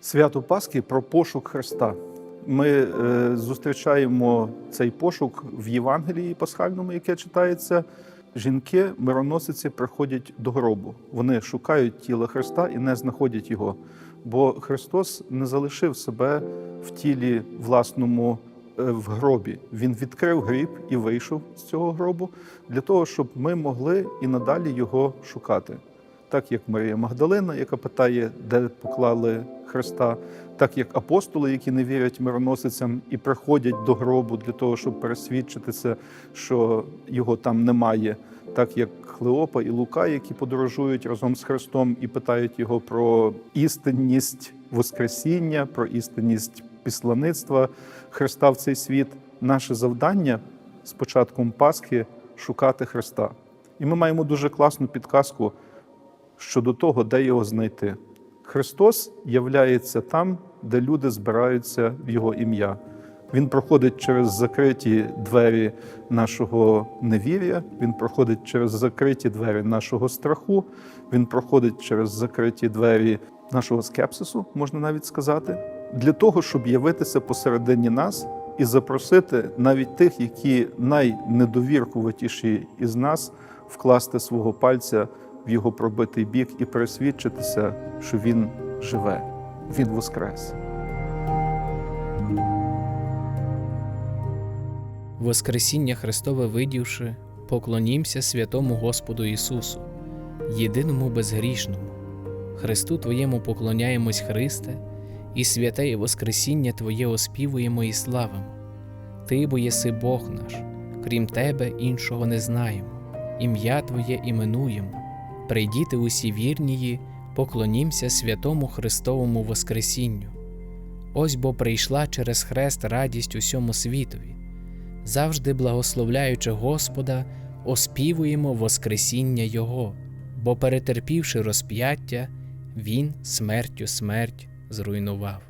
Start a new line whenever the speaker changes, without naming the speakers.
Свято Пасхи про пошук Христа. Ми е, зустрічаємо цей пошук в Євангелії Пасхальному, яке читається. Жінки, мироносиці, приходять до гробу. Вони шукають тіла Христа і не знаходять його. Бо Христос не залишив себе в тілі власному е, в гробі. Він відкрив гріб і вийшов з цього гробу для того, щоб ми могли і надалі його шукати так як Марія Магдалина, яка питає, де поклали Христа, так як апостоли, які не вірять мироносицям і приходять до гробу для того, щоб пересвідчитися, що його там немає, так як Хлеопа і Лука, які подорожують разом з Христом і питають його про істинність Воскресіння, про істинність післаництва Христа в цей світ. Наше завдання з початком Пасхи шукати Христа. І ми маємо дуже класну підказку щодо того, де його знайти. Христос являється там, де люди збираються в Його ім'я. Він проходить через закриті двері нашого невір'я, він проходить через закриті двері нашого страху, він проходить через закриті двері нашого скепсису, можна навіть сказати, для того, щоб явитися посередині нас і запросити навіть тих, які найнедовіркуватіші із нас, вкласти свого пальця його пробитий бік і пересвідчитися, що він живе, він воскрес.
Воскресіння Христове видівши, поклонімся святому Господу Ісусу, єдиному безгрішному. Христу Твоєму поклоняємось, Христе, і святе і Воскресіння Твоє оспівуємо і славимо. Ти, бо єси Бог наш, крім Тебе іншого не знаємо, ім'я Твоє іменуємо. Прийдіте усі вірнії, поклонімся святому Христовому Воскресінню. Ось бо прийшла через хрест радість усьому світові завжди благословляючи Господа, оспівуємо Воскресіння Його, бо, перетерпівши розп'яття, Він смертю смерть зруйнував.